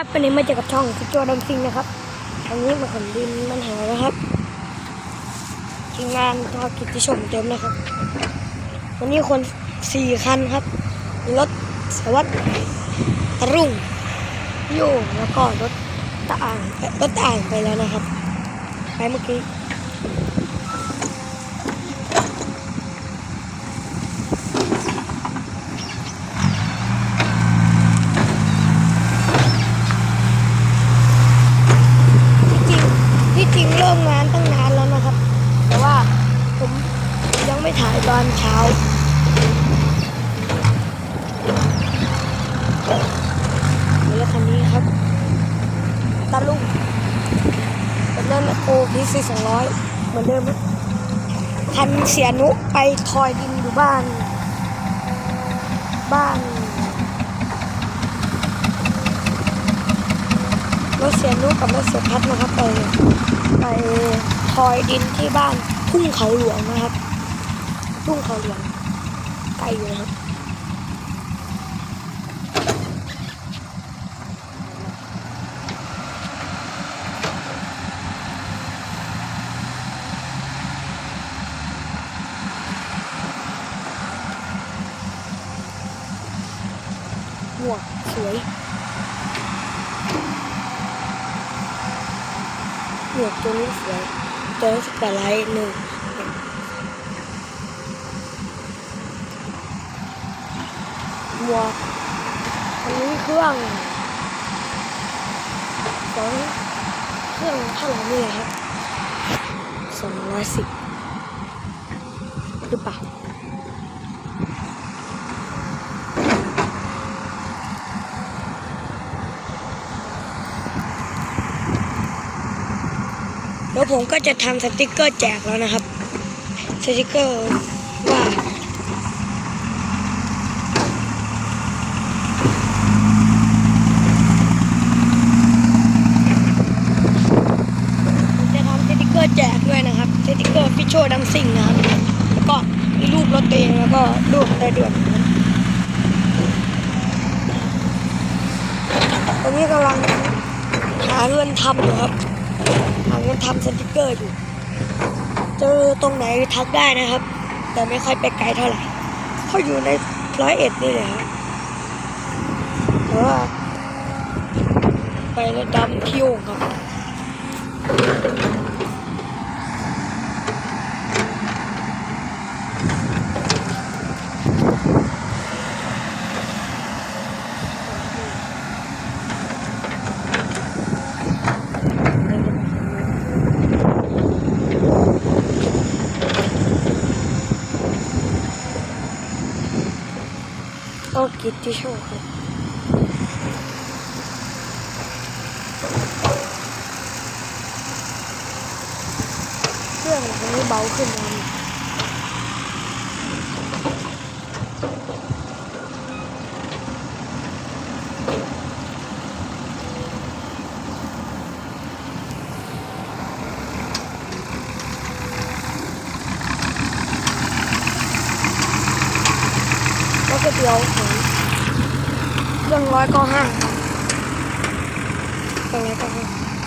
ครับวันนี้มาเจอกับช่องฟิจโจดำซิงนะครับอันนี้มาขนดินมันหายแล้วครับทีมงานทอกิจติชมเต็มนะครับ วันนี้คนสี่คันครับ มีรถสวัสดิ์ตะรุ่งโยแล้วก็รถตะอ่างรถตะอ่างไปแล้วนะครับ ไปเมื่อกี้ ที่จริงที่จริงเริ่มงานตั้งนานแล้วนะครับ แต่ว่าผมยังไม่ ถ่ายตอนเช้า นี่รถคันนี้ครับตาลุงเป็นเรื่องโอพีซีสองร้อยเหมือนเดิมครับคันเสียนุไปทอยดินอยู่บ้าน บ้านรถเสียนุกับรถเสียพัดนะครับไปไปทอยดินที่บ้านทุ่งเขาหลวงนะครับ ทุ่งเขาหลวงไกลอยู่นะครับหมวกสวยหมวกตัวนี้สวยตัวนี้สปอร์ตไลท์หนึ่ง หมวกอันนี้เครื่องสองเครื่องเท่าไหร่นี่แหละครับสองร้อยสิบหรือเปล่าเดี๋ยวผมก็จะทำสติกเกอร์แจกแล้วนะครับ สติกเกอร์ว่า ผมจะทำสติกเกอร์ แจกด้วยนะครับสติกเกอร์พิชโชดัมซิงนะครับ แล้วก็มีรูปรถตัวเองแล้วก็รูปได้ด่วนนะครับตอนนี้กำลังหาเงินทำอยู่ครับหาเงินทำสติกเกอร์อยู่ เจอตรงไหนทักได้นะครับ แต่ไม่ค่อยไปไกลเท่าไหร่เขาอยู่ในร้อยเอ็ดนี่เลยครับแต่ว่าไปแล้วดำที่โอ่งครับ ก็กิจที่โชว์ครับเครื่องอันนี้เบาขึ้นนะ ก๋วยเตี๋ยวของเครื่องร้อยก็ห้าเครื่องร้อยก็ห้า